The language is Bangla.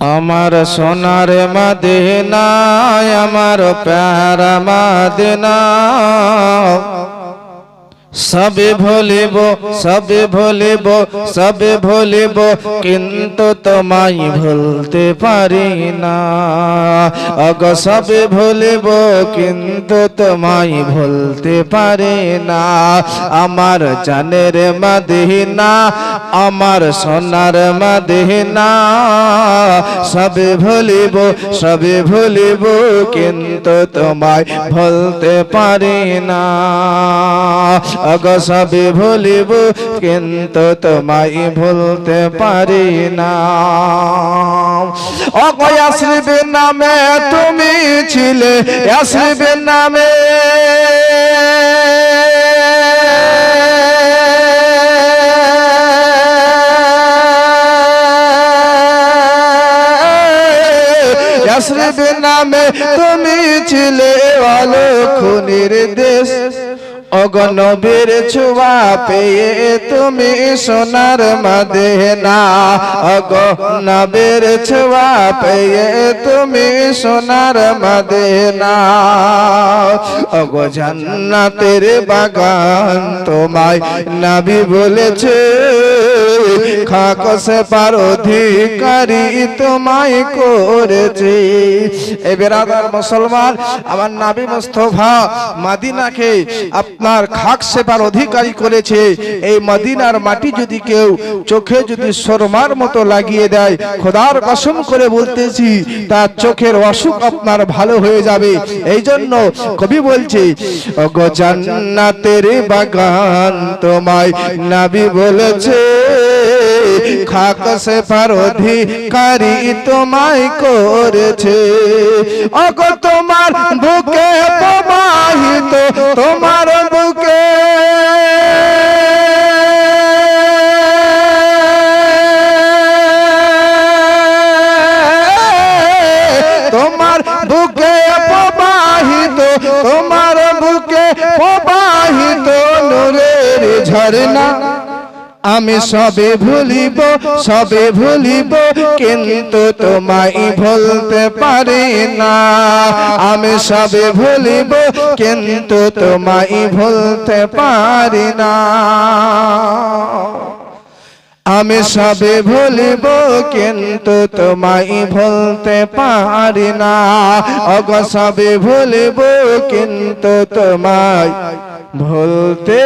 আমার সোনার মাদিনা আমার প্যারা মদিনা। সবে ভুলিব সবে ভুলিব সবে ভুলিব, কিন্তু তোমায় ভুলতে পারি না। অগ সবে ভুলিব, কিন্তু তোমায় ভুলতে পারি না। আমার জানের মদিনা, আমার সোনার মদিনা। সবে ভুলিব সবে ভুলিব, কিন্তু তোমায় ভুলতে পারি না। অগ সবে কিন্তু তোমায় ভুলতে পারি না। অগয়াশ্রীবের নামে তুমি ছিলে ইয়াশ্রীবের নামে। ইয়াসরিবের নামে তুমি ছিলে, আলো খুনির দেশ। অগনবীর ছুয়া পেয়ে তুমি সোনার মদেনা। অগনবীর ছুয়া পেয়ে তুমি সোনার মদেনা। অগ জান্নাতের বাগান তোমায় নাবি বলেছে। সে পার অধিকারী তোমায় করেছে। এ বেরাদার মুসলমান, আমার নাবি মুস্তফা মাদিনাকে আপনার খাক সেবার অধিকারী করেছে। এই মদিনার মাটি যদি কেউ চোখে যদি শর্মার মতো লাগিয়ে দেয়, খোদার কসম করে বলতেছি, তার চোখের অসুখ আপনার ভালো হয়ে যাবে। এই জন্য কবি বলছে গো জান্নাতের বাগান তোমায় নাবি বলেছে। খাক সে অধিকারী তোমায় করেছে। অগ তোমার বুকে প্রবাহিত তোমার বুকে। তোমার বুকে প্রবাহিত তোমার বুকে প্রবাহিত নূরের ঝরনা আমি সবে ভুলিব সবে ভুলিব কিন্তু তোমায় ভুলতে পারি না। আমি সবে ভুলিব কিন্তু তোমায় ভুলতে পারি না। আমি সবে ভুলিব কিন্তু তোমায় ভুলতে পারি না। অগ সবে ভুলিব কিন্তু তোমায় ভুলতে